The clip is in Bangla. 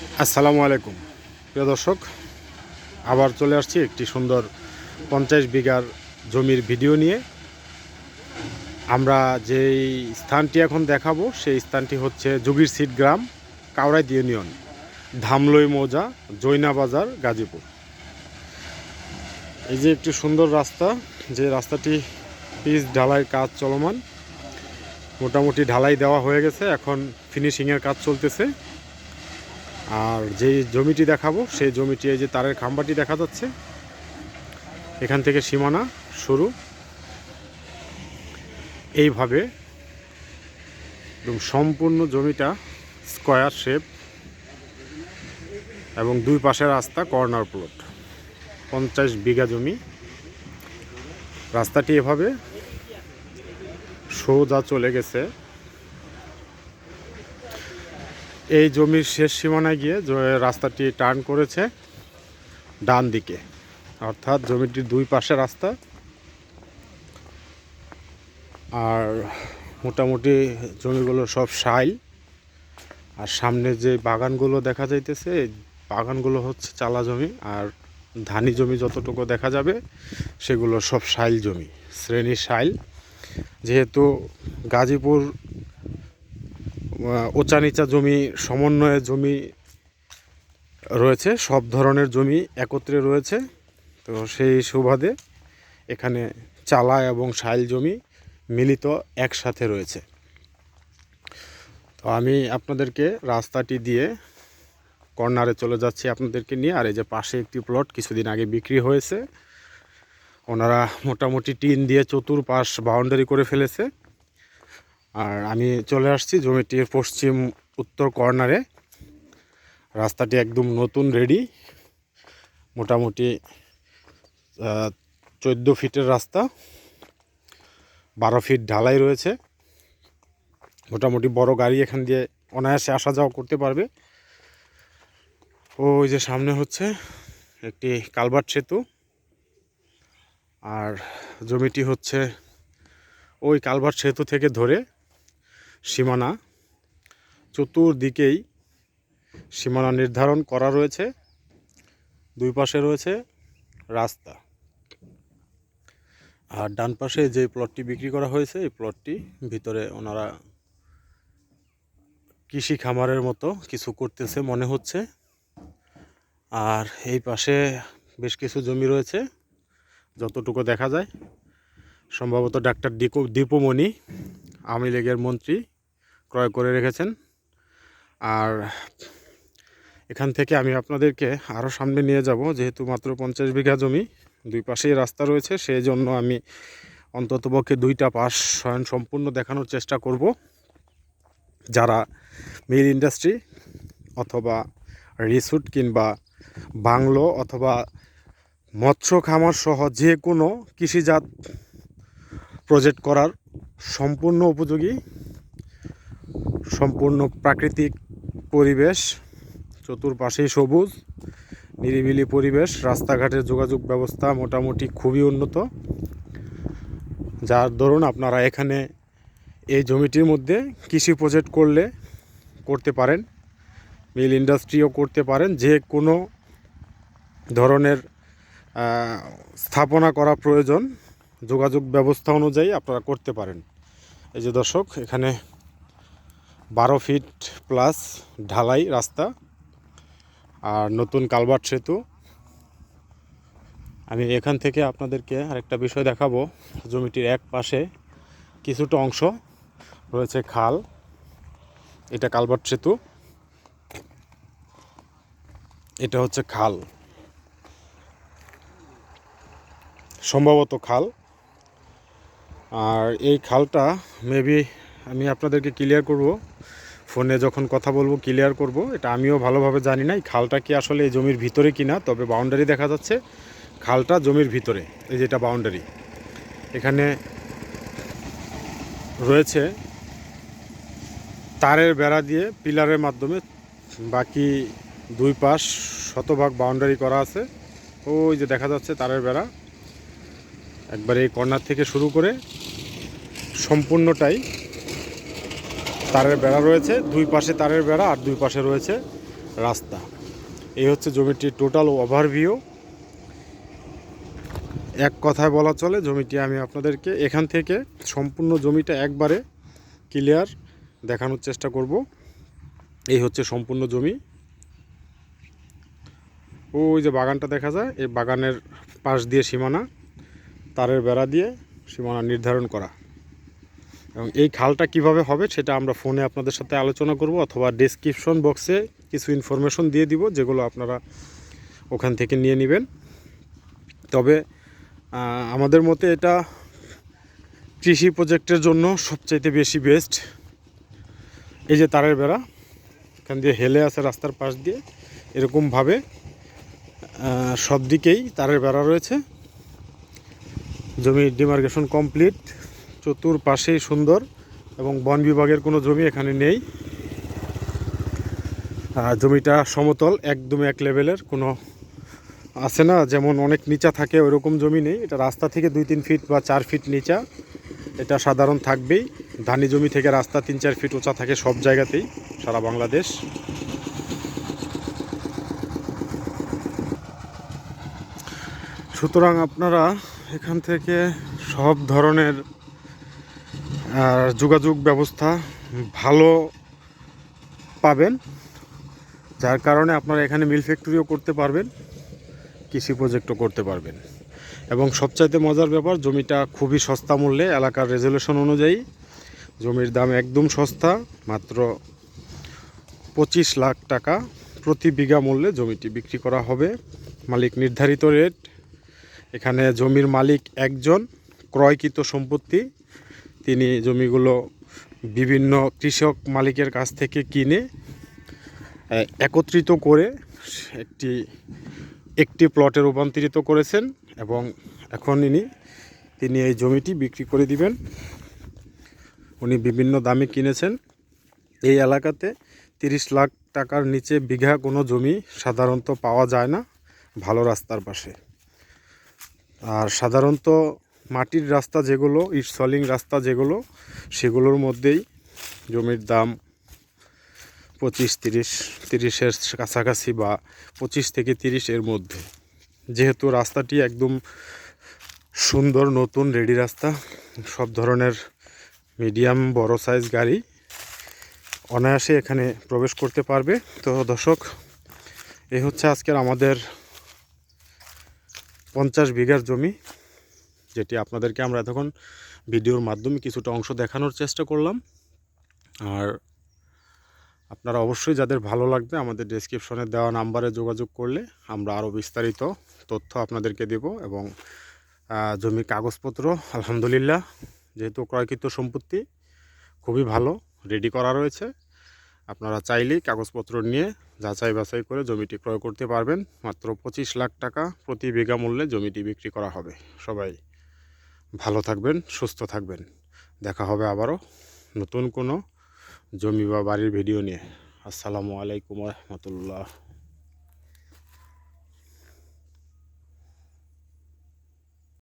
আসসালামু আলাইকুম। প্রিয় দর্শক, আবার চলে আসছি একটি সুন্দর পঞ্চাশ বিঘার জমির ভিডিও নিয়ে। আমরা যেই স্থানটি এখন দেখাবো, সেই স্থানটি হচ্ছে যোগীর সিট গ্রাম কাউরাইদ ইউনিয়ন, ধামলই মৌজা, জৈনা বাজার, গাজীপুর। এই যে একটি সুন্দর রাস্তা, যে রাস্তাটি পিচ ঢালাই কাজ চলমান, মোটামুটি ঢালাই দেওয়া হয়ে গেছে, এখন ফিনিশিংয়ের কাজ চলতেছে। আর যেই জমিটি দেখাবো, সেই জমিটি এই যে তারের খাম্বাটি দেখা যাচ্ছে। এখান থেকে সীমানা শুরু। এইভাবে একদম সম্পূর্ণ জমিটা স্কয়ার শেপ এবং দুই পাশে রাস্তা, কর্নার প্লট। পঞ্চাশ বিঘা জমি। রাস্তাটি এভাবে সোজা চলে গেছে। এই জমির শেষ সীমানায় গিয়ে রাস্তাটি টার্ন করেছে ডান দিকে। অর্থাৎ জমিটির দুই পাশে রাস্তা। আর মোটামুটি জমিগুলো সব সাইল। আর সামনে যে বাগানগুলো দেখা যাইতেছে বাগানগুলো হচ্ছে চালা জমি। আর ধানি জমি যতটুকু দেখা যাবে, সেগুলো সব সাইল জমি শ্রেণি সাইল। যেহেতু গাজীপুর উঁচা নিচা জমি, সমন্বয়ে জমি রয়েছে, সব ধরনের জমি একত্রে রয়েছে। তো সেই সুবাদে এখানে চালা এবং শাইল জমি মিলিত একসাথে রয়েছে। তো আমি আপনাদেরকে রাস্তাটি দিয়ে কর্নারে চলে যাচ্ছি আপনাদেরকে নিয়ে। আর এই যে পাশে একটি প্লট কিছুদিন আগে বিক্রি হয়েছে। ওনারা মোটামুটি টিন দিয়ে চতুর্পাশ বাউন্ডারি করে ফেলেছে। আর আমি চলে আসছি জমিটির পশ্চিম উত্তর কর্নারে। রাস্তাটি একদম নতুন রেডি মোটামুটি চোদ্দ ফিটের রাস্তা, বারো ফিট ঢালাই রয়েছে। মোটামুটি বড় গাড়ি এখান দিয়ে অনায়াসে আসা যাওয়া করতে পারবে। ওই যে সামনে হচ্ছে একটি কালভার্ট সেতু। আর জমিটি হচ্ছে ওই কালভার্ট সেতু থেকে ধরে সীমানা চতুর্দিকেই সীমানা নির্ধারণ করা রয়েছে, দুই পাশে রয়েছে রাস্তা। আর ডান পাশে যে প্লটটি বিক্রি করা হয়েছে, এই প্লটটি ভিতরে ওনারা কৃষি খামারের মতো কিছু করতেছে মনে হচ্ছে। আর এই পাশে বেশ কিছু জমি রয়েছে, যতটুকু দেখা যায়। সম্ভবত ডাক্তার দীপু দীপুমণি আওয়ামী লীগের মন্ত্রী ক্রয় করে রেখেছেন। আর এখান থেকে আমি আপনাদেরকে আরও সামনে নিয়ে যাব, যেহেতু মাত্র পঞ্চাশ বিঘা জমি, দুই পাশেই রাস্তা রয়েছে সেই জন্য আমি অন্ততপক্ষে দুইটা পাশ স্বয়ং সম্পূর্ণ দেখানোর চেষ্টা করব। যারা মিল ইন্ডাস্ট্রি অথবা রিসুট কিংবা বাংলো অথবা মৎস্য খামার সহ যে কোনো কৃষিজাত প্রজেক্ট করার সম্পূর্ণ উপযোগী, সম্পূর্ণ প্রাকৃতিক পরিবেশ, চতুর্পাশেই সবুজ, নিরিবিলি পরিবেশ, রাস্তাঘাটের যোগাযোগ ব্যবস্থা মোটামুটি খুবই উন্নত। যার দরুন আপনারা এখানে এই জমিটির মধ্যে কৃষি প্রজেক্ট করলে করতে পারেন, মিল ইন্ডাস্ট্রিও করতে পারেন, যে কোনো ধরনের স্থাপনা করা প্রয়োজন যোগাযোগ ব্যবস্থা অনুযায়ী আপনারা করতে পারেন। এই যে দর্শক, এখানে বারো ফিট প্লাস ঢালাই রাস্তা আর নতুন কালভার্ট সেতু। আমি এখান থেকে আপনাদেরকে আরেকটা বিষয় দেখাবো। জমিটির এক পাশে কিছুটা অংশ রয়েছে খাল। এটা কালভার্ট সেতু। এটা হচ্ছে খাল। সম্ভবত খাল। আর এই খালটা মেবি আমি আপনাদেরকে ক্লিয়ার করব। ফোনে যখন কথা বলব ক্লিয়ার করব। এটা আমিও ভালোভাবে জানি না, এই খালটা কি আসলে এই জমির ভিতরে কি না তবে বাউন্ডারি দেখা যাচ্ছে। খালটা জমির ভিতরে, এই যেটা বাউন্ডারি এখানে রয়েছে তারের বেড়া দিয়ে পিলারের মাধ্যমে বাকি দুই পাশ শতভাগ বাউন্ডারি করা আছে। ওই যে দেখা যাচ্ছে তারের বেড়া। একবারে এই কর্নার থেকে শুরু করে সম্পূর্ণটাই তারের বেড়া রয়েছে। দুই পাশে তারের বেড়া আর দুই পাশে রয়েছে রাস্তা। এই হচ্ছে জমিটির টোটাল ওভারভিউ এক কথায় বলা চলে, জমিটি আমি আপনাদেরকে এখান থেকে সম্পূর্ণ জমিটা একবারে ক্লিয়ার দেখানোর চেষ্টা করব। এই হচ্ছে সম্পূর্ণ জমি। ওই যে বাগানটা দেখা যায়, এই বাগানের পাশ দিয়ে সীমানা। তারের বেড়া দিয়ে সীমানা নির্ধারণ করা। এবং এই খালটা কীভাবে হবে সেটা আমরা ফোনে আপনাদের সাথে আলোচনা করব অথবা ডেসক্রিপশন বক্সে কিছু ইনফরমেশন দিয়ে দিব যেগুলো আপনারা ওখান থেকে নিয়ে নেবেন। তবে আমাদের মতে এটা কৃষি প্রজেক্টের জন্য সবচাইতে বেশি বেস্ট এই যে তারের বেড়া, এখান দিয়ে হেলে আছে রাস্তার পাশ দিয়ে। এরকমভাবে সব দিকেই তারের বেড়া রয়েছে। জমির ডিমার্কেশন কমপ্লিট, চতুর্পাশেই সুন্দর এবং বন বিভাগের কোনো জমি এখানে নেই। জমিটা সমতল একদম এক লেভেলের, কোনো আছে না, যেমন অনেক নিচা থাকে ওইরকম জমি নেই। এটা রাস্তা থেকে দুই তিন ফিট বা চার ফিট নিচা, এটা সাধারণ থাকবেই। ধানি জমি থেকে রাস্তা তিন চার ফিট উঁচা থাকে সব জায়গাতেই, সারা বাংলাদেশ। সুতরাং আপনারা এখান থেকে সব ধরনের যোগাযোগ ব্যবস্থা ভালো পাবেন। যার কারণে আপনারা এখানে মিল ফ্যাক্টরিও করতে পারবেন, কৃষি প্রজেক্টও করতে পারবেন। এবং সবচাইতে মজার ব্যাপার, জমিটা খুবই সস্তা মূল্যে, এলাকার রেজুলেশন অনুযায়ী জমির দাম একদম সস্তা, মাত্র পঁচিশ লাখ টাকা প্রতি বিঘা মূল্যে জমিটি বিক্রি করা হবে। মালিক নির্ধারিত রেট এখানে জমির মালিক একজন, ক্রয়কৃত সম্পত্তি। তিনি জমিগুলো বিভিন্ন কৃষক মালিকের কাছ থেকে কিনে একত্রিত করে একটি একটি প্লটে রূপান্তরিত করেছেন এবং এখন ইনি, তিনি এই জমিটি বিক্রি করে দিবেন। উনি বিভিন্ন দামে কিনেছেন। এই এলাকাতে তিরিশ লাখ টাকার নিচে বিঘা কোনো জমি সাধারণত পাওয়া যায় না, ভালো রাস্তার পাশে। আর সাধারণত মাটির রাস্তা যেগুলো, ইট সলিং রাস্তা যেগুলো, সেগুলোর মধ্যেই জমির দাম পঁচিশ, তিরিশ, তিরিশের কাছাকাছি বা পঁচিশ থেকে তিরিশ এর মধ্যে। যেহেতু রাস্তাটি একদম সুন্দর, নতুন, রেডি রাস্তা, সব ধরনের মিডিয়াম, বড় সাইজ গাড়ি অনায়াসে এখানে প্রবেশ করতে পারবে। তো দর্শক এই হচ্ছে আজকের আমাদের পঞ্চাশ বিঘার জমি, যেটি আপনাদেরকে আমরা এতক্ষণ ভিডিওর মাধ্যমে কিছুটা অংশ দেখানোর চেষ্টা করলাম। আর আপনারা অবশ্যই যাদের ভালো লাগবে আমাদের ডেসক্রিপশনে দেওয়া নাম্বারে যোগাযোগ করলে আমরা আরও বিস্তারিত তথ্য আপনাদেরকে দেব এবং জমির কাগজপত্র, আলহামদুলিল্লাহ, যেহেতু ক্রয়কৃত সম্পত্তি, খুবই ভালো রেডি করা রয়েছে। আপনারা চাইলেই কাগজপত্র নিয়ে যাচাই বাছাই করে জমিটি ক্রয় করতে পারবেন। মাত্র পঁচিশ লাখ টাকা প্রতি বিঘা মূল্যে জমিটি বিক্রি করা হবে। সবাই ভালো থাকবেন, সুস্থ থাকবেন। দেখা হবে আবারও নতুন কোনো জমি বা বাড়ির ভিডিও নিয়ে। আসসালামু আলাইকুম রহমতুল্লাহ।